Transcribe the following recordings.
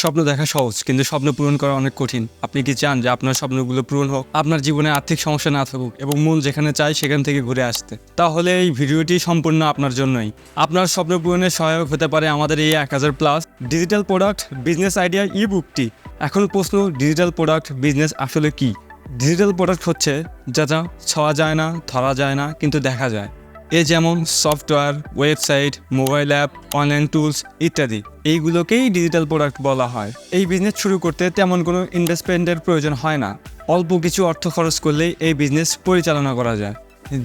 স্বপ্ন দেখা সহজ, কিন্তু স্বপ্ন পূরণ করা অনেক কঠিন। আপনি কি চান যে আপনার স্বপ্নগুলো পূরণ হোক? আপনার জীবনে আর্থিক সমস্যা না থাকুক এবং মন যেখানে চায় সেখান থেকে ঘুরে আসতে। তাহলে এই ভিডিওটি সম্পূর্ণ আপনার জন্যই। আপনার স্বপ্ন পূরণে সহায়ক হতে পারে আমাদের এই এক হাজার plus digital product business idea ই বুকটি এখন প্রশ্ন ডিজিটাল প্রোডাক্ট বিজনেস আসলে কি? ডিজিটাল প্রোডাক্ট হচ্ছে যা যা ছোঁয়া যায় না, ধরা যায় না, কিন্তু দেখা যায়। এ যেমন software, website, mobile app, online tools ইত্যাদি। এইগুলোকেই ডিজিটাল প্রোডাক্ট বলা হয়। এই বিজনেস শুরু করতে তেমন কোনো ইনভেস্টমেন্টের প্রয়োজন হয় না। অল্প কিছু অর্থ খরচ করলেই এই বিজনেস পরিচালনা করা যায়।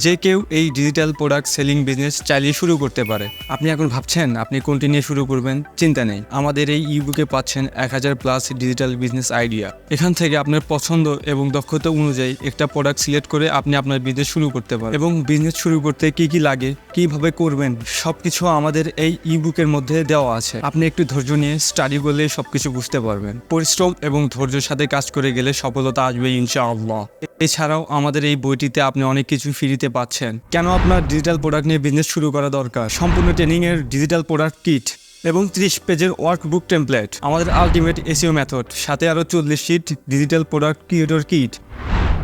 যে কেউ এই ডিজিটাল প্রোডাক্ট সেলিং বিজনেস চালিয়ে শুরু করতে পারে। আপনি এখন ভাবছেন, আপনি কোনটি নিয়ে শুরু করবেন? চিন্তা নেই। আমাদের এই ইবুকে পাচ্ছেন এক হাজার প্লাস ডিজিটাল বিজনেস আইডিয়া এখান থেকে আপনার পছন্দ এবং দক্ষতা অনুযায়ী একটা প্রোডাক্ট সিলেক্ট করে আপনি আপনার বিজনেস শুরু করতে পারেন। এবং বিজনেস শুরু করতে কি কি লাগে, কীভাবে করবেন, সবকিছু আমাদের এই ইবুকের মধ্যে দেওয়া আছে। আপনি একটু ধৈর্য নিয়ে স্টাডি করলে সবকিছু বুঝতে পারবেন। পরিশ্রম এবং ধৈর্যের সাথে কাজ করে গেলে সফলতা আসবে ইনশাআল্লাহ। এছাড়াও আমাদের এই বইটিতে আপনি অনেক কিছু ফ্রিতে পাচ্ছেন। কেন আপনার ডিজিটাল প্রোডাক্ট নিয়ে বিজনেস শুরু করা দরকার? সম্পূর্ণ ট্রেনিং এর ডিজিটাল প্রোডাক্ট কিট এবং ত্রিশ পেজের ওয়ার্কবুক টেমপ্লেট আমাদের আলটিমেট এসিও মেথড সাথে আরও চল্লিশ sheet digital product creator kit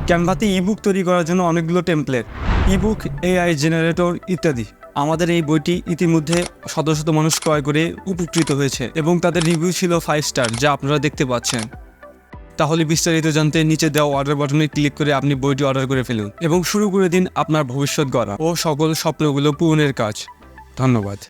ক্যানভাতে ebook তৈরি করার জন্য অনেকগুলো টেমপ্লেট ইবুক এআই জেনারেটর ইত্যাদি। আমাদের এই বইটি ইতিমধ্যে শত শত মানুষ ক্রয় করে উপকৃত হয়েছে এবং তাদের রিভিউ ছিল ফাইভ স্টার যা আপনারা দেখতে পাচ্ছেন। তাহলে বিস্তারিত জানতে নিচে দেওয়া অর্ডার বাটনে ক্লিক করে আপনি বইটি অর্ডার করে ফেলুন এবং শুরু করে দিন আপনার ভবিষ্যৎ গড়া ও সকল স্বপ্নগুলো পূরণের কাজ। ধন্যবাদ।